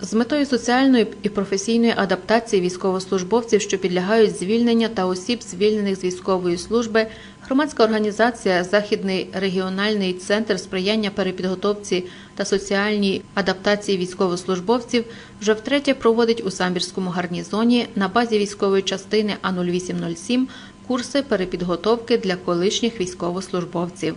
З метою соціальної і професійної адаптації військовослужбовців, що підлягають звільнення та осіб, звільнених з військової служби, громадська організація Західний регіональний центр сприяння перепідготовці та соціальній адаптації військовослужбовців вже втретє проводить у самбірському гарнізоні на базі військової частини А0807 курси перепідготовки для колишніх військовослужбовців.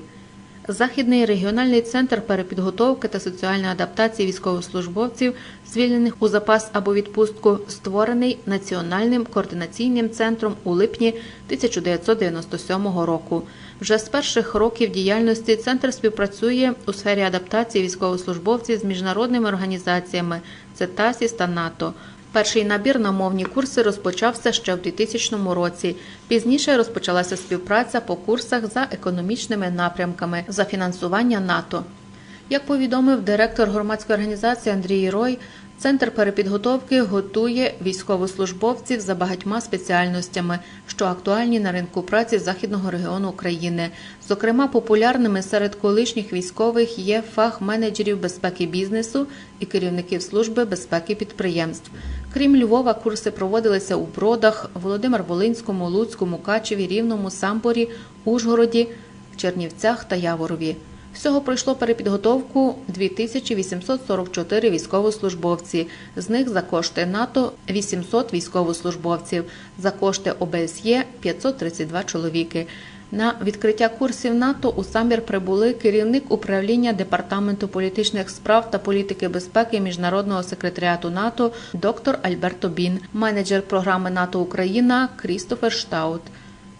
Західний регіональний центр перепідготовки та соціальної адаптації військовослужбовців, звільнених у запас або відпустку, створений Національним координаційним центром у липні 1997 року. Вже з перших років діяльності центр співпрацює у сфері адаптації військовослужбовців з міжнародними організаціями ЦЕТАСІС та НАТО. Перший набір на мовні курси розпочався ще в 2000 році. Пізніше розпочалася співпраця по курсах за економічними напрямками за фінансування НАТО. Як повідомив директор громадської організації Андрій Рой, центр перепідготовки готує військовослужбовців за багатьма спеціальностями, що актуальні на ринку праці західного регіону України. Зокрема, популярними серед колишніх військових є фах менеджерів безпеки бізнесу і керівників служби безпеки підприємств. Крім Львова, курси проводилися у Бродах, Володимир-Волинському, Луцькому, Качеві, Рівному, Самборі, Ужгороді, Чернівцях та Яворові. Всього пройшло перепідготовку 2844 військовослужбовці. З них за кошти НАТО 800 військовослужбовців, за кошти ОБСЄ 532 чоловіки. На відкриття курсів НАТО у Самбір прибули керівник управління департаменту політичних справ та політики безпеки міжнародного секретаріату НАТО доктор Альберто Бін, менеджер програми НАТО Україна Крістофер Штаут.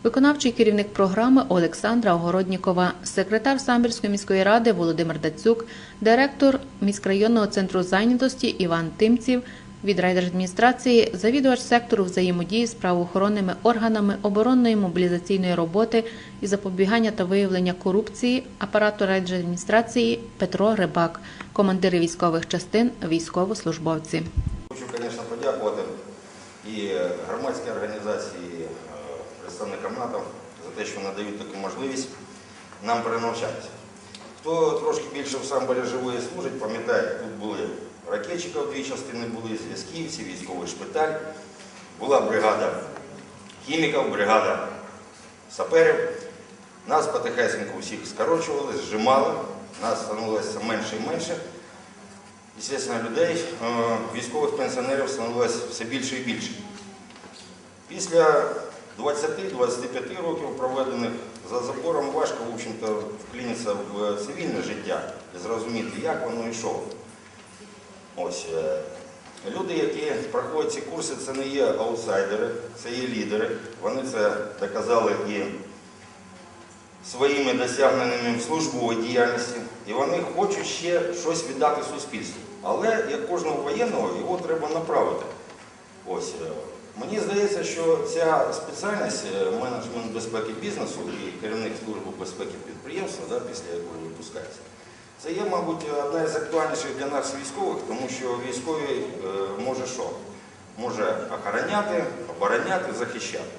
Виконавчий керівник програми Олександра Огороднікова, секретар Самбірської міської ради Володимир Дацюк, директор міськрайонного центру зайнятості Іван Тимців, від райдержадміністрації, завідувач сектору взаємодії з правоохоронними органами оборонної мобілізаційної роботи і запобігання та виявлення корупції апарату райдержадміністрації Петро Рибак, командири військових частин, військовослужбовці. Хочу, звісно, подякувати і громадській організації, представникам НАТО за те, що надають таку можливість нам перенавчатися. Хто трошки більше в самборі і служить, пам'ятає, тут були ракетчиків, дві частини були, зв'язківці, військовий шпиталь, була бригада хіміків, бригада саперів. Нас потихесенько всіх скорочували, зжимали, нас становилося менше і менше. Звісно, людей, е, військових пенсіонерів становилось все більше і більше. Після 20-25 років проведених за забором важко, в общем-то, вклінитися в цивільне життя і зрозуміти, як воно що. Ось, е, люди, які проходять ці курси, це не є аутсайдери, це є лідери. Вони це доказали і своїми досягненнями в службовій діяльності, і вони хочуть ще щось віддати суспільству. Але як кожного воєнного його треба направити. Ось е, мені здається, що ця спеціальність е, менеджмент безпеки бізнесу і керівник служби безпеки підприємства, да, після якої випускається, це є, мабуть, одна із актуальніших для нас військових, тому що військовий е, може що? Може охороняти, обороняти, захищати.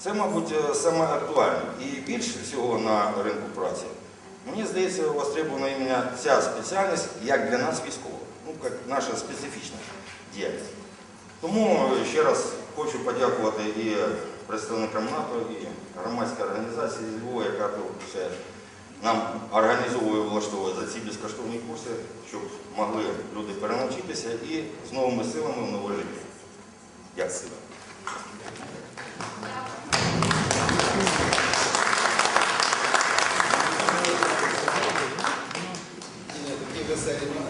Це, мабуть, е, саме актуальне. І більше всього на ринку праці, мені здається, востребована іменно ця спеціальність як для нас військових, ну, як наша специфічна діяльність. Тому ще раз хочу подякувати і представникам НАТО, і громадській організації з Львова, яка тут нам організовує, влаштовує за ці безкоштовні курси, щоб могли люди перенавчитися і з новими силами в нове життя. Дякую. І на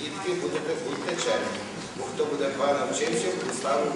Дітки, будете, будьте чемні. Бо хто буде паном вчився, поставив.